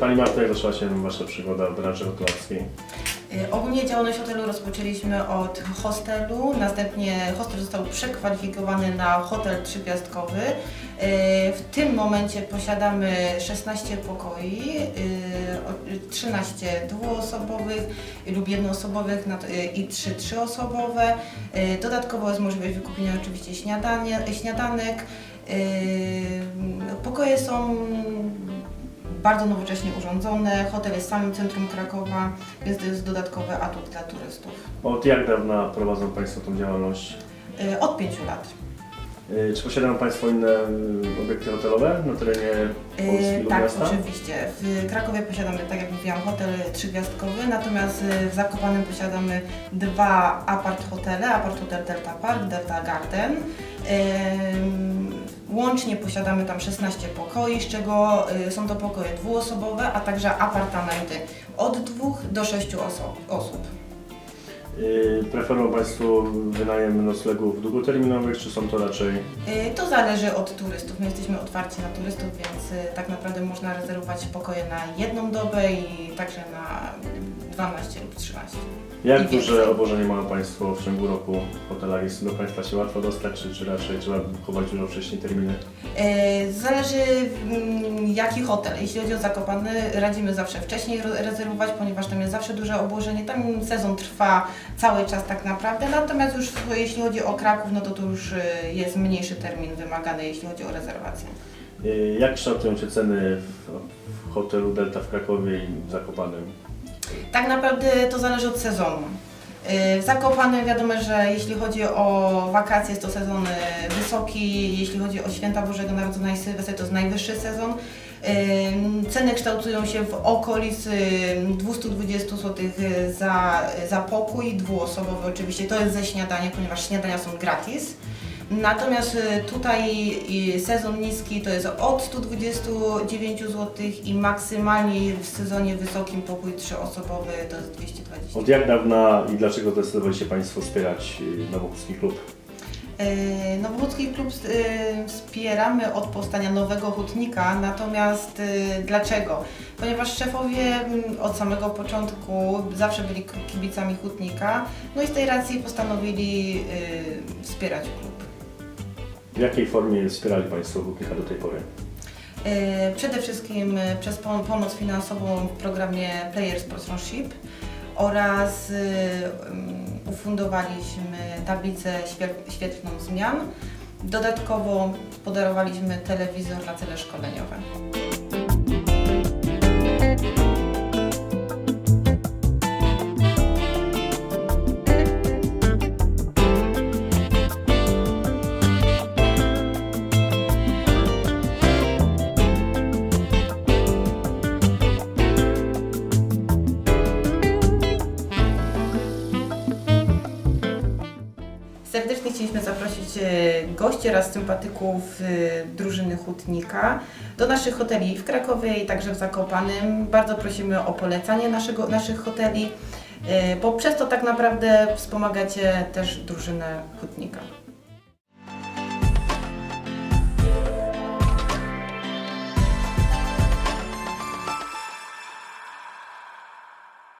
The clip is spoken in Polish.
Pani Marta, jak zaczęła się Wasza przygoda w branży hotelarskiej? Y, Ogólnie działalność hotelu rozpoczęliśmy od hostelu, następnie hostel został przekwalifikowany na hotel trzygwiazdkowy. Y, W tym momencie posiadamy 16 pokoi, y, o- 13 dwuosobowych lub jednoosobowych i 3 trzyosobowe. Dodatkowo jest możliwość wykupienia oczywiście śniadanek. Pokoje są bardzo nowocześnie urządzone. Hotel jest w samym centrum Krakowa, więc to jest dodatkowy atut dla turystów. Od jak dawna prowadzą Państwo tą działalność? Y, Od pięciu lat. Y, Czy posiadają Państwo inne y, obiekty hotelowe na terenie Polski Y, lub tak, miasta? oczywiście. W Krakowie posiadamy, tak jak mówiłam, hotel trzygwiazdkowy, natomiast y, w Zakopanem posiadamy dwa apart hotele, apart hotel Delta Park, Delta Garden. Łącznie posiadamy tam 16 pokoi, z czego y, są to pokoje dwuosobowe, a także apartamenty od dwóch do sześciu osób. Y, Preferują Państwo wynajem noclegów długoterminowych, czy są to raczej Y, To zależy od turystów. My jesteśmy otwarci na turystów, więc tak naprawdę można rezerwować pokoje na jedną dobę i także na 12 lub 13. Jak duże obłożenie mają Państwo w ciągu roku w hotelach? Jest do Państwa się łatwo dostać, czy, czy raczej trzeba chować dużo wcześniej terminy? Y, Zależy mm, jaki hotel. Jeśli chodzi o Zakopany, radzimy zawsze wcześniej ro- rezerwować, ponieważ tam jest zawsze duże obłożenie. Tam sezon trwa cały czas tak naprawdę. Natomiast już w- jeśli chodzi o Kraków, no to tu już y, jest mniejszy termin wymagany, jeśli chodzi o rezerwację. Y, Jak kształtują się ceny w, w hotelu Delta w Krakowie i w Zakopanem? Tak naprawdę to zależy od sezonu. Yy, W Zakopanem wiadomo, że jeśli chodzi o wakacje jest to sezon yy, wysoki, jeśli chodzi o święta Bożego Narodzenia i Sylwester to jest najwyższy sezon. Yy, Ceny kształtują się w okolicy 220 zł za, za pokój, dwuosobowy oczywiście, to jest ze śniadaniem, ponieważ śniadania są gratis. Natomiast y, tutaj y, sezon niski to jest od 129 zł i maksymalnie w sezonie wysokim pokój trzyosobowy to jest 220 Od jak dawna i dlaczego zdecydowali się Państwo wspierać y, Nowochódzki Klub? Nowochódzki Klub wspieramy od powstania nowego hutnika, natomiast dlaczego? Ponieważ szefowie mm, od samego początku zawsze byli kibicami hutnika, no i z tej racji postanowili wspierać klub. W jakiej formie wspierali Państwo Hutnika do tej pory? E, Przede wszystkim e, przez pom- pomoc finansową w programie Player Sponsorship oraz e, um, ufundowaliśmy tablicę świe- świetlną zmian. Dodatkowo podarowaliśmy telewizor na cele szkoleniowe. Chcieliśmy zaprosić e, gości oraz sympatyków e, drużyny Hutnika do naszych hoteli w Krakowie i także w Zakopanem. Bardzo prosimy o polecanie naszego, naszych hoteli, e, bo przez to tak naprawdę wspomagacie też drużynę Hutnika.